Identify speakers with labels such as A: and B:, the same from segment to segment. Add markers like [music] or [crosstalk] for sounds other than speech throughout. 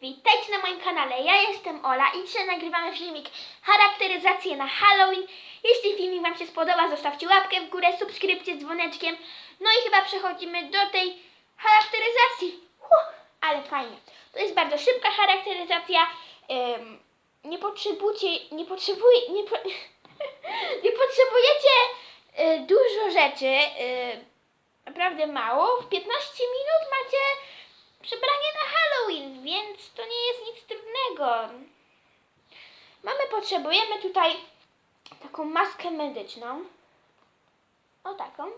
A: Witajcie na moim kanale, ja jestem Ola i dzisiaj nagrywamy filmik charakteryzację na Halloween. Jeśli filmik Wam się spodoba, zostawcie łapkę w górę, subskrypcję z dzwoneczkiem. No i chyba przechodzimy do tej charakteryzacji. Huh, ale fajnie. To jest bardzo szybka charakteryzacja. [laughs] Nie potrzebujecie, nie potrzebuje, nie, po, nie potrzebujecie y, dużo rzeczy. Y, naprawdę mało. W 15 minut macie przebranie na Halloween, więc to nie jest nic trudnego. Mamy, potrzebujemy tutaj taką maskę medyczną. O taką.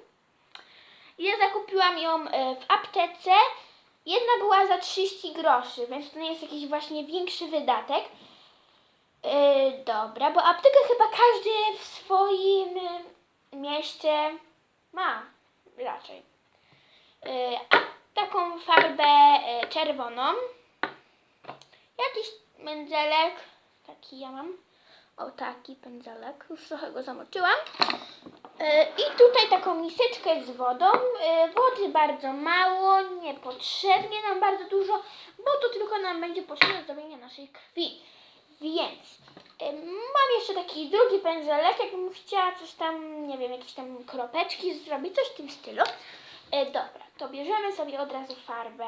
A: Ja zakupiłam ją e, w aptece. Jedna była za 30 groszy, więc to nie jest jakiś właśnie większy wydatek. E, dobra, bo aptekę chyba każdy w swoim e, mieście ma raczej. A taką farbę e, czerwoną. Jakiś pędzelek, taki ja mam. O taki pędzelek, już trochę go zamoczyłam. E, I tutaj taką miseczkę z wodą. E, Wody bardzo mało, niepotrzebnie nam bardzo dużo, bo to tylko nam będzie potrzebne do zrobienia naszej krwi. Więc mam jeszcze taki drugi pędzelek, jakbym chciała coś tam, nie wiem, jakieś tam kropeczki zrobić, coś w tym stylu. E, dobra, to bierzemy sobie od razu farbę.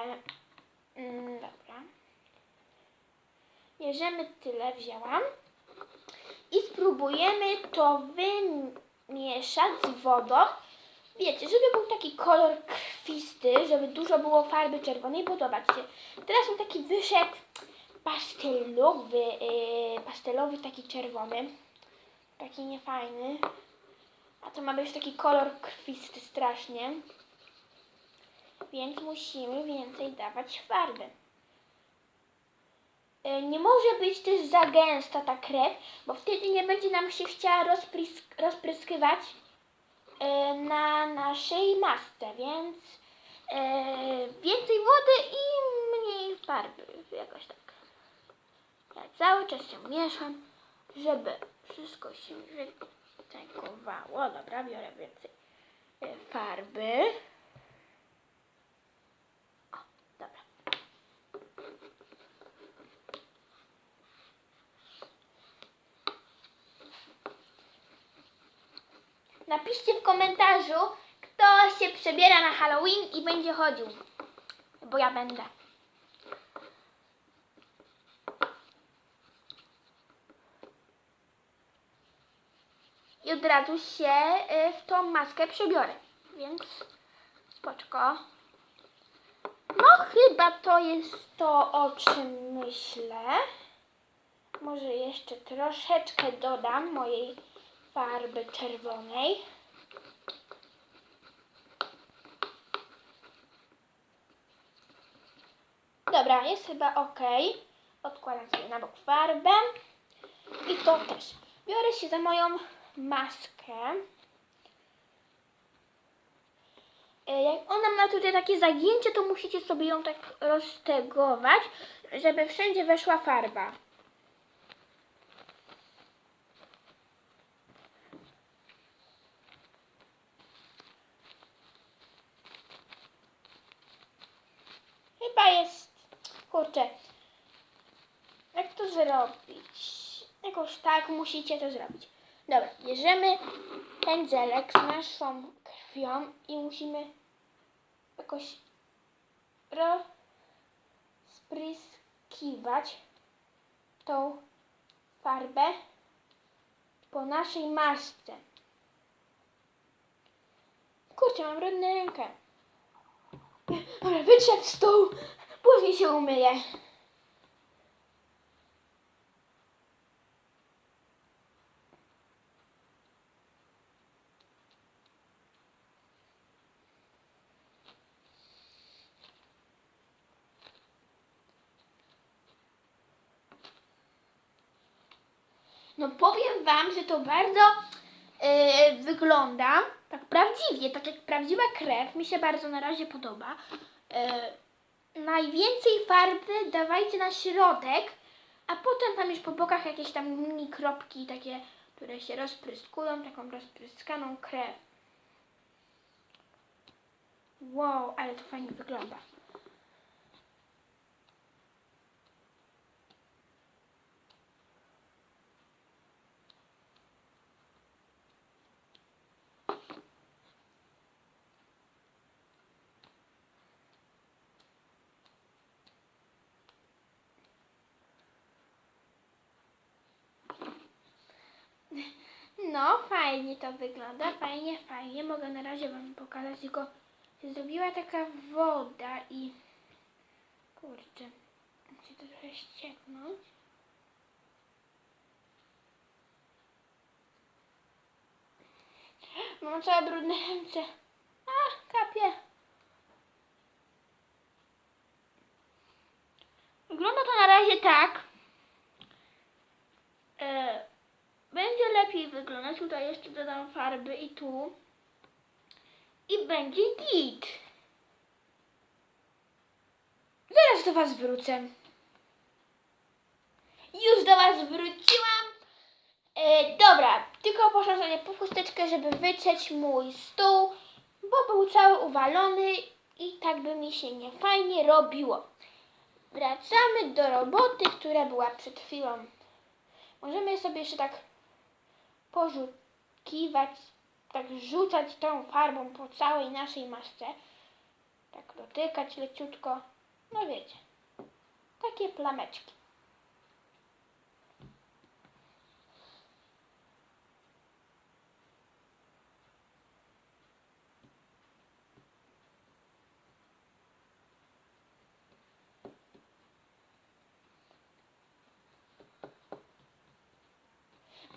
A: Mm, dobra. Bierzemy tyle, wzięłam. I spróbujemy to wymieszać z wodą. Wiecie, żeby był taki kolor krwisty, żeby dużo było farby czerwonej, bo zobaczcie, teraz mi taki wyszedł pastelowy, yy, pastelowy taki czerwony, taki niefajny, a to ma być taki kolor krwisty strasznie, więc musimy więcej dawać farby. Y, Nie może być też za gęsta ta krew, bo wtedy nie będzie nam się chciała rozprysk- rozpryskiwać y, na naszej masce, więc y, więcej wody i mniej farby, jakoś tak. Ja cały czas się mieszam, żeby wszystko się wytegowało. Dobra, biorę więcej farby. O, dobra. Napiszcie w komentarzu, kto się przebiera na Halloween i będzie chodził. Bo ja będę. I od razu się y, w tą maskę przebiorę. Więc spoczko. No chyba to jest to, o czym myślę. Może jeszcze troszeczkę dodam mojej farby czerwonej. Dobra, jest chyba ok. Odkładam sobie na bok farbę. I to też. Biorę się za moją maskę. E, Jak ona ma tutaj takie zagięcie, to musicie sobie ją tak roztegować, żeby wszędzie weszła farba. Chyba jest. Kurczę. Jak to zrobić? Jakoś tak musicie to zrobić. Dobra, bierzemy pędzelek z naszą krwią i musimy jakoś rozpryskiwać tą farbę po naszej masce. Kurczę, mam brudną rękę. Dobra, wytrzeć stół, później się umyję. No powiem Wam, że to bardzo yy, wygląda tak prawdziwie, tak jak prawdziwa krew. Mi się bardzo na razie podoba. Yy, najwięcej farby dawajcie na środek, a potem tam już po bokach jakieś tam mini kropki takie, które się rozpryskują, taką rozpryskaną krew. Wow, ale to fajnie wygląda. No, fajnie to wygląda, fajnie, fajnie. Mogę na razie wam pokazać, tylko się zrobiła taka woda i... Kurczę, musi to trochę ścieknąć. Mam całe brudne ręce. A, kapie. Wygląda to na razie tak. E, będzie lepiej wyglądać. Tutaj jeszcze dodam farby i tu. I będzie git. Zaraz do Was wrócę. Już do Was wróciłam. E, dobra, tylko poszłam sobie po chusteczkę, żeby wytrzeć mój stół, bo był cały uwalony i tak by mi się nie fajnie robiło. Wracamy do roboty, która była przed chwilą. Możemy sobie jeszcze tak porzukiwać, tak rzucać tą farbą po całej naszej masce. Tak dotykać leciutko. No wiecie, takie plameczki.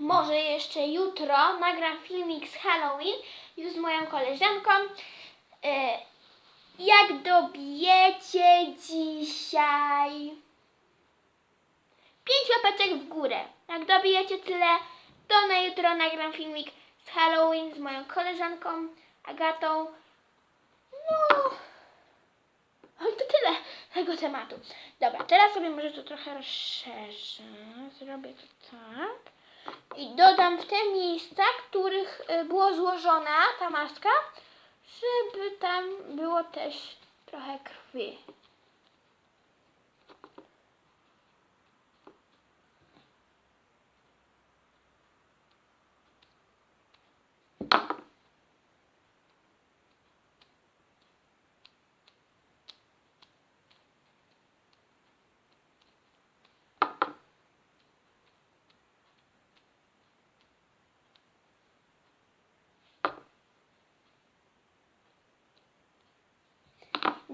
A: Może jeszcze jutro nagram filmik z Halloween już z moją koleżanką. E, jak dobijecie dzisiaj pięć łapeczek w górę. Jak dobijecie tyle, to na jutro nagram filmik z Halloween z moją koleżanką Agatą. No, Oj, to tyle tego tematu. Dobra, teraz sobie może to trochę rozszerzę. Zrobię to tak. I dodam w te miejsca, których y, było złożona ta maska, żeby tam było też trochę krwi.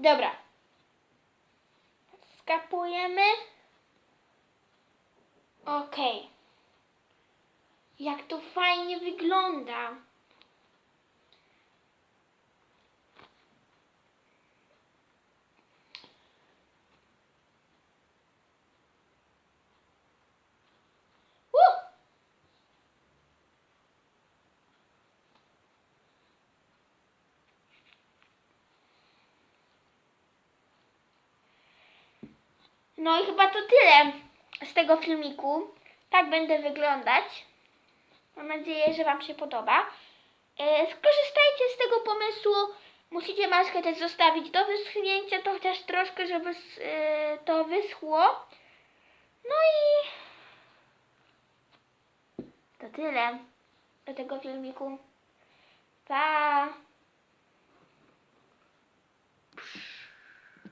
A: Dobra. Skapujemy. Okej. Jak to fajnie wygląda. No i chyba to tyle z tego filmiku. Tak będę wyglądać. Mam nadzieję, że Wam się podoba. E, skorzystajcie z tego pomysłu. Musicie maskę też zostawić do wyschnięcia, to chociaż troszkę, żeby e, to wyschło. No i to tyle do tego filmiku. Pa!